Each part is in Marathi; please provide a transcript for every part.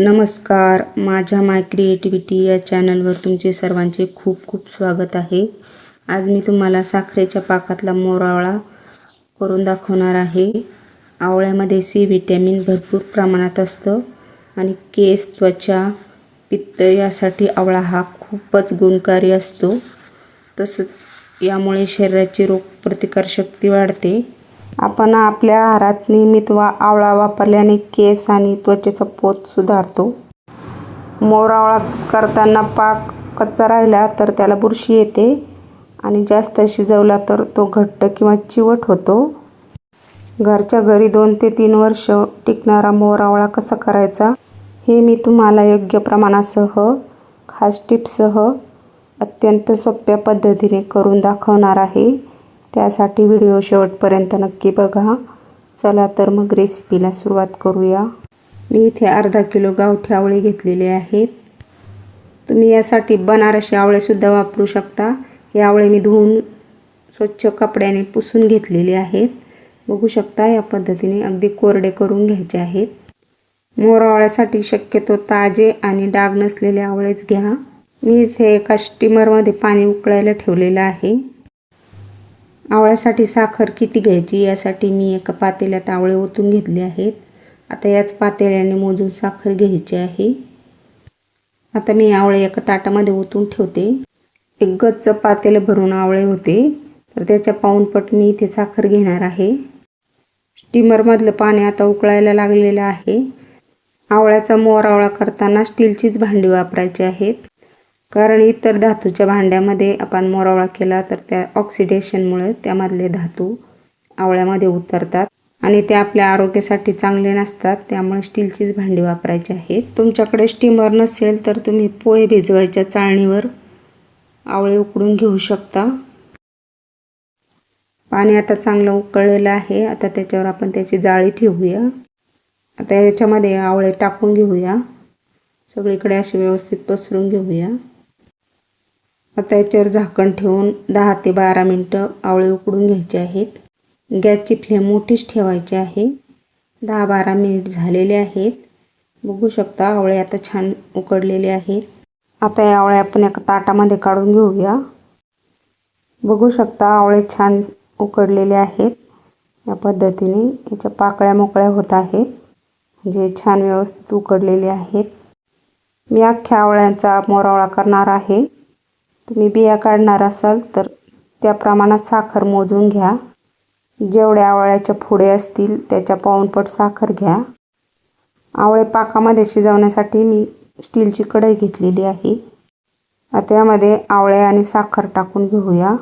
नमस्कार. माझ्या माय क्रिएटिव्हिटी या चॅनलवर तुमचे सर्वांचे खूप खूप स्वागत आहे. आज मी तुम्हाला साखरेच्या पाकातला मोरावळा करून दाखवणार आहे. आवळ्यामध्ये सी व्हिटॅमिन भरपूर प्रमाणात असतं आणि केस त्वचा पित्त यासाठी आवळा हा खूपच गुणकारी असतो. तसंच यामुळे शरीराची रोगप्रतिकारशक्ती वाढते. आपण आपल्या आहारात नियमित वा आवळा वापरल्याने केस आणि त्वचेचा पोत सुधारतो. मोरावळा करताना पाक कच्चा राहिला तर त्याला बुरशी येते आणि जास्त शिजवला तर तो घट्ट किंवा चिवट होतो. घरच्या घरी दोन ते तीन वर्ष टिकणारा मोरावळा कसा करायचा हे मी तुम्हाला योग्य प्रमाणासह खास टिप्ससह अत्यंत सोप्या पद्धतीने करून दाखवणार आहे. त्यासाठी व्हिडिओ शेवटपर्यंत नक्की बघा. चला तर मग रेसिपीला सुरुवात करूया. मी इथे अर्धा किलो गावठी आवळे घेतलेले आहेत. तुम्ही यासाठी बनारसी आवळेसुद्धा वापरू शकता. हे आवळे मी धुवून स्वच्छ कपड्याने पुसून घेतलेले आहेत. बघू शकता या पद्धतीने अगदी कोरडे करून घ्यायचे आहेत. मोरावळ्यासाठी शक्यतो ताजे आणि डाग नसलेले आवळेच घ्या. मी इथे एका स्टीमरमध्ये पाणी उकळायला ठेवलेलं आहे. आवळ्यासाठी साखर किती घ्यायची यासाठी मी एका पातेल्यात आवळे ओतून घेतले आहेत. आता याच पातेल्याने मोजून साखर घ्यायची आहे. आता मी आवळे एका ताटामध्ये ओतून ठेवते. एक गच्च पातेलं भरून आवळे होते. तर त्याच्या पाऊनपट मी इथे साखर घेणार आहे. स्टीमरमधलं पाणी आता उकळायला लागलेलं आहे. आवळ्याचा मोरावळा करताना स्टीलचीच भांडी वापरायची आहेत. कारण इतर धातूच्या भांड्यामध्ये आपण मोरावळा केला तर त्या ऑक्सिडेशनमुळे त्यामधले धातू आवळ्यामध्ये उतरतात आणि ते आपल्या आरोग्यासाठी चांगले नसतात. त्यामुळे स्टीलचीच भांडी वापरायची आहेत. तुमच्याकडे स्टीमर नसेल तर तुम्ही पोहे भिजवायच्या चाळणीवर आवळे उकडून घेऊ शकता. पाणी आता चांगलं उकळलेलं आहे. आता त्याच्यावर आपण त्याची जाळी ठेवूया. आता याच्यामध्ये आवळे टाकून घेऊया. सगळीकडे असे व्यवस्थित पसरून घेऊया. आता याच्यावर झाकण ठेवून दहा ते बारा मिनटं आवळे उकडून घ्यायचे आहेत. गॅसची फ्लेम मोठीच ठेवायची आहे. दहा बारा मिनिट झालेले आहेत. बघू शकता आवळे आता छान उकडलेले आहेत. आता या आवळे आपण एका ताटामध्ये काढून घेऊया. बघू शकता आवळे छान उकडलेले आहेत. या पद्धतीने याच्या पाकळ्या मोकळ्या होत आहेत. म्हणजे छान व्यवस्थित उकडलेले आहेत. मी अख्ख्या आवळ्यांचा मोरावळा करणार आहे. तुम्ही बिया काढणार असाल तर त्या प्रमाणात साखर मोजून घ्या. जेवढ्या आवळ्याच्या फुडे असतील त्याच्या पाऊनपट साखर घ्या. आवळे पाकामध्ये शिजवण्यासाठी मी स्टीलची कढई घेतलेली आहे. त्यामध्ये आवळे आणि साखर टाकून घेऊया.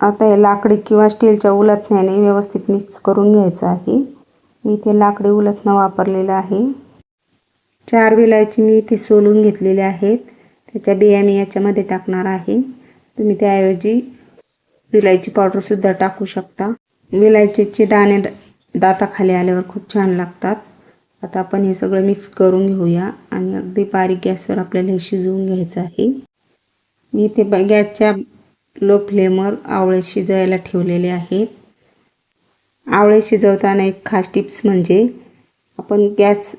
आता हे लाकडी किंवा स्टीलच्या उलथण्याने व्यवस्थित मिक्स करून घ्यायचं आहे. मी इथे लाकडी उलथणं वापरलेलं आहे. चार विलायची मी इथे सोलून घेतलेले आहेत. त्याच्या बिया मी याच्यामध्ये टाकणार आहे. तुम्ही त्याऐवजी विलायची पावडरसुद्धा टाकू शकता. विलायचीचे दाणे दाताखाली आल्यावर खूप छान लागतात. आता आपण हे सगळं मिक्स करून घेऊया आणि अगदी बारीक गॅसवर आपल्याला हे शिजवून घ्यायचं आहे. मी इथे ब गॅसच्या लो फ्लेमवर आवळे शिजवायला ठेवलेले आहेत. आवळे शिजवताना एक खास टिप्स म्हणजे आपण गॅस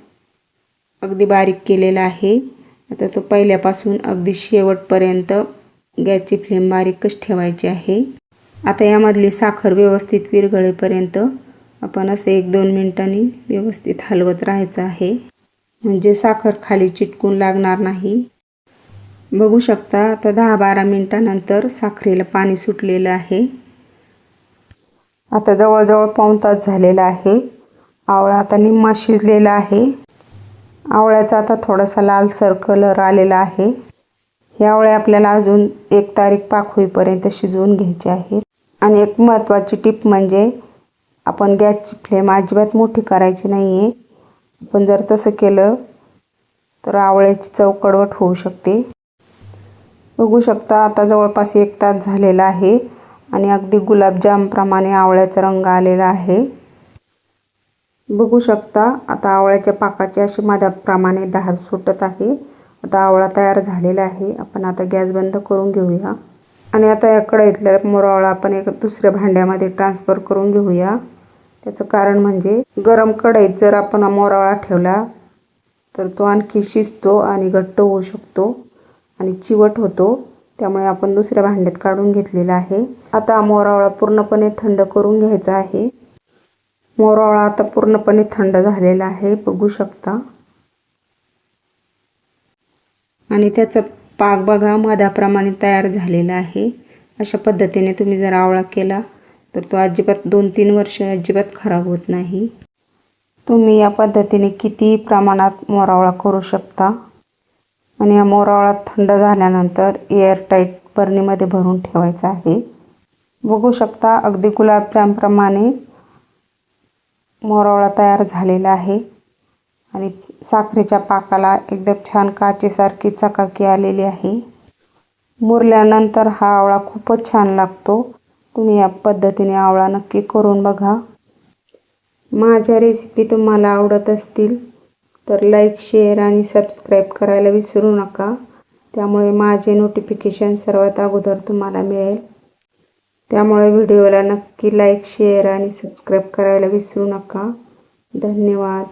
अगदी बारीक केलेला आहे. आता तो पहिल्यापासून अगदी शेवटपर्यंत गॅसची फ्लेम बारीकच ठेवायची आहे. आता यामधली साखर व्यवस्थित विरघळेपर्यंत आपण असं एक दोन मिनटांनी व्यवस्थित हलवत राहायचं आहे. म्हणजे साखर खाली चिटकून लागणार नाही. बघू शकता आता दहा बारा मिनटानंतर साखरेला पाणी सुटलेलं आहे. आता जवळजवळ पाऊण तास झालेला आहे. आवळा आता निम्मा शिजलेला आहे. आवळ्याचा आता थोडासा लालसर कलर आलेला आहे. ह्या आवळ्या आपल्याला अजून एक तारीख पाक होईपर्यंत शिजवून घ्यायचे आहेत. आणि एक महत्त्वाची टिप म्हणजे आपण गॅसची फ्लेम अजिबात मोठी करायची नाही आहे आपण जर तसं केलं तर आवळ्याची चव कडवट होऊ शकते. बघू शकता आता जवळपास एक तास झालेला आहे आणि अगदी गुलाबजामप्रमाणे आवळ्याचा रंग आलेला आहे. बघू शकता. आता आवळ्याच्या पाकाचे असे मधाप्रमाणे धार सुटत आहे. आता आवळा तयार झालेला आहे. आपण आता गॅस बंद करून घेऊया. आणि आता या कढईतल्या मोरावळा आपण एक दुसऱ्या भांड्यामध्ये ट्रान्सफर करून घेऊया. त्याचं कारण म्हणजे गरम कढईत जर आपण मोरावळा ठेवला तर तो आणखी शिजतो आणि घट्ट होऊ शकतो आणि चिवट होतो. त्यामुळे आपण दुसऱ्या भांड्यात काढून घेतलेला आहे. आता मोरावळा पूर्णपणे थंड करून घ्यायचा आहे. मोरावळा आता पूर्णपणे थंड झालेला आहे बघू शकता. आणि त्याचा पाक बघा मधाप्रमाणे तयार झालेला आहे. अशा पद्धतीने तुम्ही जर आवळा केला तर तो अजिबात दोन तीन वर्ष अजिबात खराब होत नाही. तुम्ही या पद्धतीने किती प्रमाणात मोरावळा करू शकता? आणि या मोरावळा थंड झाल्यानंतर एअरटाईट बरणीमध्ये भरून ठेवायचा आहे. बघू शकता अगदी गुलाबजामप्रमाणे मोरावळा तयार झालेला आहे. आणि साखरेच्या पाकाला एकदम छान काचेसारखी चकाकी आलेली आहे. मुरल्यानंतर हा आवळा खूपच छान लागतो. तुम्ही या पद्धतीने आवळा नक्की करून बघा. माझ्या रेसिपी तुम्हाला आवडत असतील तर लाईक शेअर आणि सबस्क्राईब करायला विसरू नका. त्यामुळे माझे नोटिफिकेशन सर्वात अगोदर तुम्हाला मिळेल. त्यामुळे व्हिडिओला नक्की लाईक शेअर आणि सबस्क्राईब करायला विसरू नका. धन्यवाद.